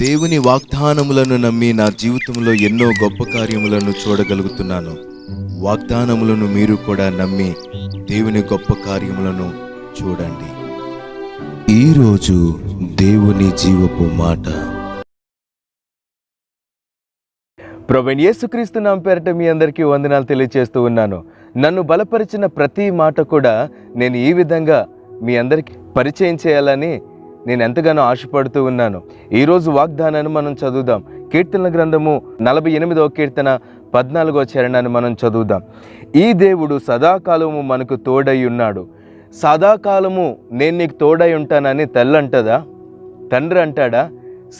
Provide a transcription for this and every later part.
దేవుని వాగ్దానములను నమ్మి నా జీవితంలో ఎన్నో గొప్ప కార్యములను చూడగలుగుతున్నాను. వాగ్దానములను మీరు కూడా నమ్మి దేవుని గొప్ప కార్యములను చూడండి. ఈరోజు దేవుని జీవపు మాట. ప్రవీణ్ యేసుక్రీస్తు నా పేరట మీ అందరికీ వందనాలు తెలియజేస్తూ ఉన్నాను. నన్ను బలపరిచిన ప్రతి మాట కూడా నేను ఈ విధంగా మీ అందరికీ పరిచయం చేయాలని నేను ఎంతగానో ఆశపడుతూ ఉన్నాను. ఈరోజు వాగ్దానాన్ని మనం చదువుదాం. కీర్తనల గ్రంథము నలభై ఎనిమిదవ కీర్తన పద్నాలుగో చరణాన్ని మనం చదువుదాం. ఈ దేవుడు సదాకాలము మనకు తోడై ఉన్నాడు. సదాకాలము నేను నీకు తోడై ఉంటానని తెల్లంటదా? తండ్రి అంటాడా?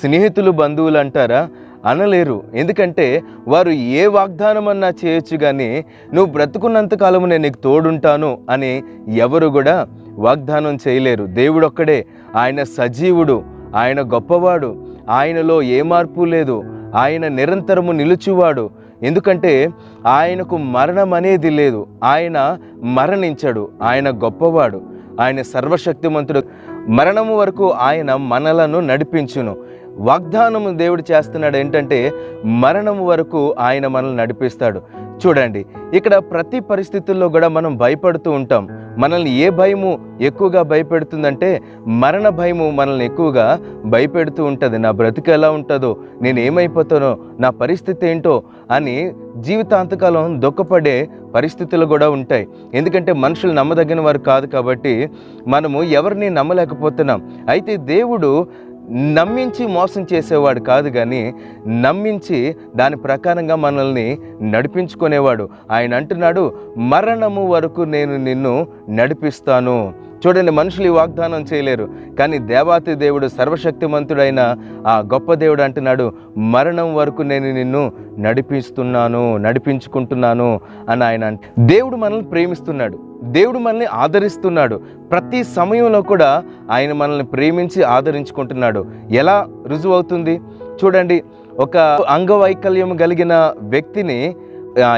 స్నేహితులు బంధువులు అంటారా? అనలేరు. ఎందుకంటే వారు ఏ వాగ్దానం అన్నా చేయొచ్చు కానీ నువ్వు బ్రతుకున్నంత కాలము నేను నీకు తోడుంటాను అని ఎవరు కూడా వాగ్దానం చేయలేరు. దేవుడు ఒక్కడే ఆయన సజీవుడు. ఆయన గొప్పవాడు. ఆయనలో ఏ మార్పు లేదు. ఆయన నిరంతరము నిలుచువాడు. ఎందుకంటే ఆయనకు మరణం అనేది లేదు. ఆయన మరణించడు. ఆయన గొప్పవాడు. ఆయన సర్వశక్తిమంతుడు. మరణము వరకు ఆయన మనలను నడిపించును. వాగ్దానము దేవుడు చేస్తున్నాడు ఏంటంటే మరణం వరకు ఆయన మనల్ని నడిపిస్తాడు. చూడండి ఇక్కడ ప్రతి పరిస్థితుల్లో కూడా మనం భయపడుతూ ఉంటాం. మనల్ని ఏ భయము ఎక్కువగా భయపెడుతుందంటే మరణ భయము మనల్ని ఎక్కువగా భయపెడుతూ ఉంటుంది. నా బ్రతుకు ఎలా ఉంటుందో నేను ఏమైపోతానో నా పరిస్థితి ఏంటో అని జీవితాంతకాలం దుఃఖపడే పరిస్థితులు కూడా ఉంటాయి. ఎందుకంటే మనుషులు నమ్మదగిన వారు కాదు కాబట్టి మనము ఎవరిని నమ్మలేకపోతున్నాం. అయితే దేవుడు నమ్మించి మోసం చేసేవాడు కాదు కానీ నమ్మించి దాని ప్రకారంగా మనల్ని నడిపించుకునేవాడు. ఆయన అంటున్నాడు మరణము వరకు నేను నిన్ను నడిపిస్తాను. చూడండి మనుషులు ఈ వాగ్దానం చేయలేరు కానీ దేవాతి దేవుడు సర్వశక్తిమంతుడైన ఆ గొప్ప దేవుడు అంటున్నాడు మరణం వరకు నేను నిన్ను నడిపిస్తున్నాను నడిపించుకుంటున్నాను అని ఆయన దేవుడు మనల్ని ప్రేమిస్తున్నాడు. దేవుడు మనల్ని ఆదరిస్తున్నాడు. ప్రతి సమయంలో కూడా ఆయన మనల్ని ప్రేమించి ఆదరించుకుంటున్నాడు. ఎలా రుజువు అవుతుంది చూడండి ఒక అంగవైకల్యం కలిగిన వ్యక్తిని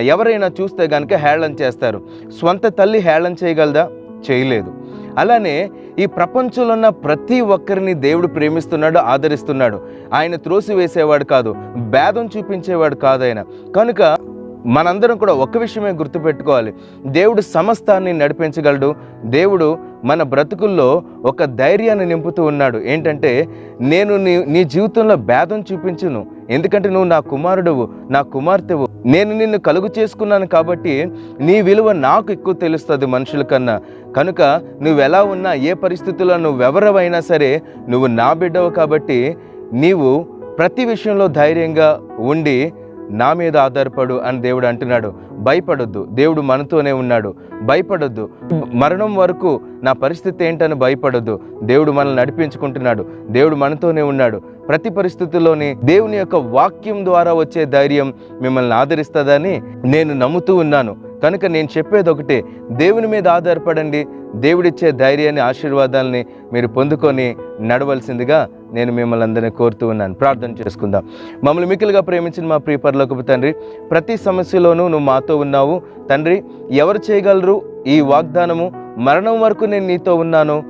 ఎవరైనా చూస్తే కనుక హేళన చేస్తారు. స్వంత తల్లి హేళన చేయగలదా? చేయలేదు. అలానే ఈ ప్రపంచంలో ఉన్న ప్రతి ఒక్కరిని దేవుడు ప్రేమిస్తున్నాడు ఆదరిస్తున్నాడు. ఆయన త్రోసివేసేవాడు కాదు భేదం చూపించేవాడు కాదు ఆయన. కనుక మనందరం కూడా ఒక విషయమే గుర్తుపెట్టుకోవాలి. దేవుడు సమస్తాన్ని నడిపించగలడు. దేవుడు మన బ్రతుకుల్లో ఒక ధైర్యాన్ని నింపుతూ ఉన్నాడు. ఏంటంటే నేను నీ నీ జీవితంలో భేదం చూపించును. ఎందుకంటే నువ్వు నా కుమారుడువు నా కుమార్తెవు. నేను నిన్ను కలుగు చేసుకున్నాను కాబట్టి నీ విలువ నాకు ఎక్కువ తెలుస్తుంది మనుషుల కన్నా. కనుక నువ్వెలా ఉన్నా ఏ పరిస్థితుల్లో నువ్వెవరవైనా సరే నువ్వు నా బిడ్డవు కాబట్టి నీవు ప్రతి విషయంలో ధైర్యంగా ఉండి నా మీద ఆధారపడు అని దేవుడు అంటున్నాడు. భయపడొద్దు. దేవుడు మనతోనే ఉన్నాడు. భయపడొద్దు. మరణం వరకు నా పరిస్థితి ఏంటని భయపడొద్దు. దేవుడు మనల్ని నడిపించుకుంటున్నాడు. దేవుడు మనతోనే ఉన్నాడు. ప్రతి పరిస్థితుల్లోని దేవుని యొక్క వాక్యం ద్వారా వచ్చే ధైర్యం మిమ్మల్ని ఆదరిస్తుందని నేను నమ్ముతూ ఉన్నాను. కనుక నేను చెప్పేది ఒకటే. దేవుని మీద ఆధారపడండి. దేవుడిచ్చే ధైర్యాన్ని ఆశీర్వాదాలని మీరు పొందుకొని నడవలసిందిగా నేను మిమ్మల్ని అందరినీ కోరుతూ ఉన్నాను. ప్రార్థన చేసుకుందాం. మమ్మల్ని మిక్కులుగా ప్రేమించిన మా ప్రియపరలోకి తండ్రి ప్రతి సమస్యలోనూ నువ్వు మాతో ఉన్నావు. తండ్రి ఎవరు చేయగలరు ఈ వాగ్దానము? మరణం వరకు నేను నీతో ఉన్నాను.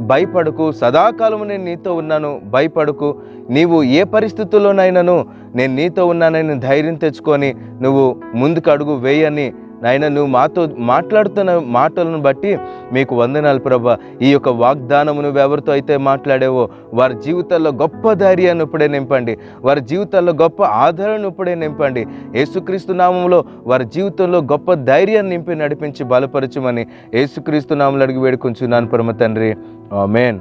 భయపడకు. సదాకాలము నేను నీతో ఉన్నాను. భయపడకు. నీవు ఏ పరిస్థితుల్లోనైనాను నేను నీతో ఉన్నానని ధైర్యం తెచ్చుకొని నువ్వు ముందుకు అడుగు వేయని నాయన నువ్వు మాతో మాట్లాడుతున్న మాటలను బట్టి మీకు వందనాలు ప్రభా. ఈ యొక్క వాగ్దానము నువ్వు ఎవరితో అయితే మాట్లాడావో వారి జీవితాల్లో గొప్ప ధైర్యాన్ని ఇప్పుడే నింపండి. వారి జీవితాల్లో గొప్ప ఆదరణ ఇప్పుడే నింపండి. యేసుక్రీస్తు నామంలో వారి జీవితంలో గొప్ప ధైర్యాన్ని నింపి నడిపించి బలపరచమని యేసుక్రీస్తు నామంలో అడిగి వేడుకుంటున్నాను పరమ తండ్రి. ఆమెన్.